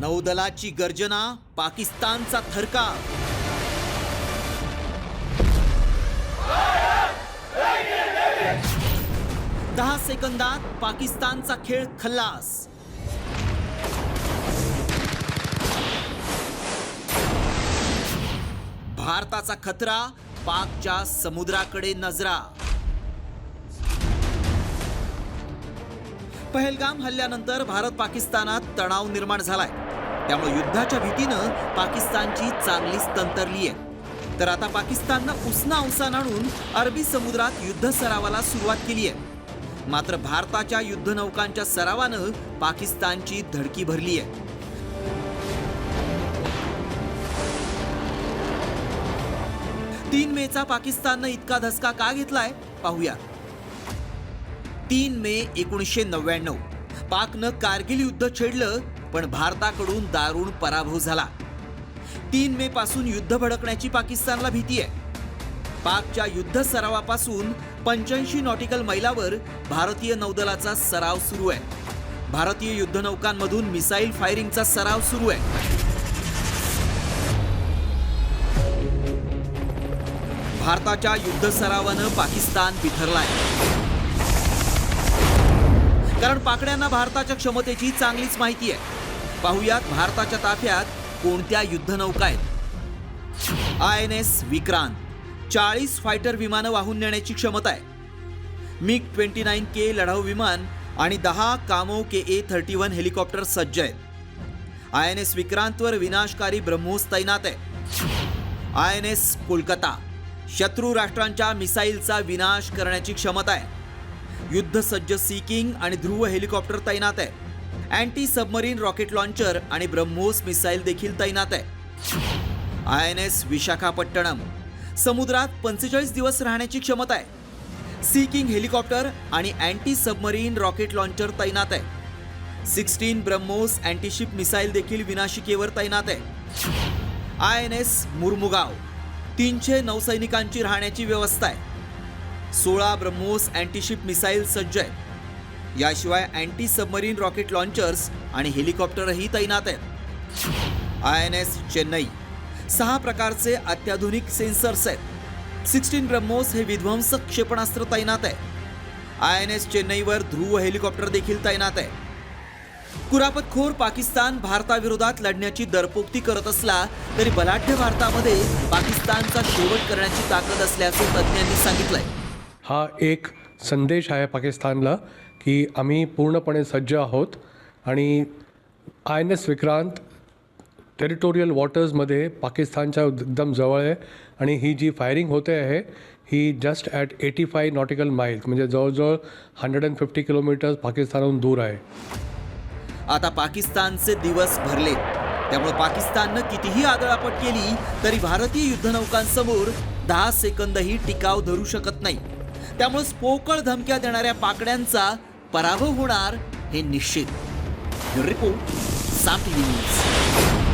नौदलाची गर्जना पाकिस्तानचा थरका. दहा सेकंदात पाकिस्तानचा खेळ खल्लास. भारताचा खतरा पाकच्या समुद्राकडे नजरा. पहलगाम हल्ल्यानंतर भारत पाकिस्तानात तणाव निर्माण झालाय. त्यामुळे युद्धाच्या भीतीनं पाकिस्तानची चांगलीच तंतरली आहे. तर आता पाकिस्ताननं उसना अवसान आणून अरबी समुद्रात युद्ध सरावाला सुरुवात केली आहे. मात्र भारताच्या युद्धनौकांच्या सरावानं पाकिस्तानची धडकी भरली आहे. तीन मेचा पाकिस्ताननं इतका धसका का घेतलाय? पाहूया. तीन मे एकोणीसशे नव्याण्णव. पाकनं कारगिल युद्ध छेडलं पण भारताकडून दारुण पराभव झाला. तीन मे पासून युद्ध भडकण्याची पाकिस्तानला भीती आहे. पाकच्या युद्ध सरावापासून पंच्याऐंशी नॉटिकल मैलावर भारतीय नौदलाचा सराव सुरू आहे. भारतीय युद्धनौकांमधून मिसाईल फायरिंगचा सराव सुरू आहे. भारताच्या युद्ध सरावानं पाकिस्तान बिथरलाय. कारण पाकड्यांना भारताच्या क्षमतेची चांगलीच माहिती आहे. पाहुयात भारताच्या ताफ्यात कोणत्या युद्धनौका आहेत? I N S Vikrant. चाळीस फायटर विमानं वाहून नेण्याची क्षमता आहे. मिग ट्वेंटी नाईन के लढाऊ विमान आणि दहा Kamov K A thirty one helicopter सज्ज आहेत. आय एन एस विक्रांतवर विनाशकारी ब्रह्मोस तैनात आहे. I N S Kolkata. शत्रू राष्ट्रांच्या मिसाईलचा विनाश करण्याची क्षमता आहे. युद्ध सज्ज सी किंग आणि ध्रुव हेलिकॉप्टर तैनात आहे. अँटी सबमरीन रॉकेट लॉन्चर आणि ब्रह्मोस मिसाईल देखील तैनात आहे. I N S Visakhapatnam. समुद्रात पंचेचाळीस दिवस राहण्याची क्षमता आहे. सी किंग हेलिकॉप्टर आणि अँटी सबमरीन रॉकेट लॉन्चर तैनात आहे. सिक्स्टीन ब्रह्मोस अँटीशिप मिसाईल देखील विनाशिकेवर तैनात आहे. I N S Mormugao. तीनशे नौसैनिकांची राहण्याची व्यवस्था आहे. सोळा ब्रह्मोस अँटीशिप मिसाईल सज्ज आहे. याशिवाय अँटी सबमरीन रॉकेट लॉन्चर्स आणि हेलिकॉप्टरही तैनात आहेत. I N S Chennai. सहा प्रकारचे अत्याधुनिक सेन्सर्स आहेत. सिक्स्टीन ब्रह्मोस हे विध्वंसक क्षेपणास्त्र तैनात आहे. आय एन एस चेन्नईवर ध्रुव हेलिकॉप्टर देखील तैनात आहे. कुरापतखोर पाकिस्तान भारताविरोधात लढण्याची दरपोक्ती करत असला तरी बलाढ्य भारतामध्ये पाकिस्तानचा शेवट करण्याची ताकद असल्याचे तज्ज्ञांनी सांगितलंय. हा एक संदेश आहे पाकिस्तानला. की आम्ही पूर्णपणे सज्ज आहोत. आणि I N S Vikrant territorial वॉटर्समध्ये पाकिस्तानच्या एकदम जवळ आहे. आणि ही जी फायरिंग होते आहे ही just at eighty five nautical mile म्हणजे जवळजवळ हंड्रेड अँड फिफ्टी किलोमीटर्स पाकिस्तानहून दूर आहे. आता पाकिस्तानचे दिवस भरले. त्यामुळे पाकिस्ताननं कितीही आदळापट केली तरी भारतीय युद्धनौकांसमोर दहा सेकंदही टिकाव धरू शकत नाही. त्यामुळे पोकळ धमक्या देणाऱ्या पाकड्यांचा पराभव होणार हे निश्चित. Report Saam news.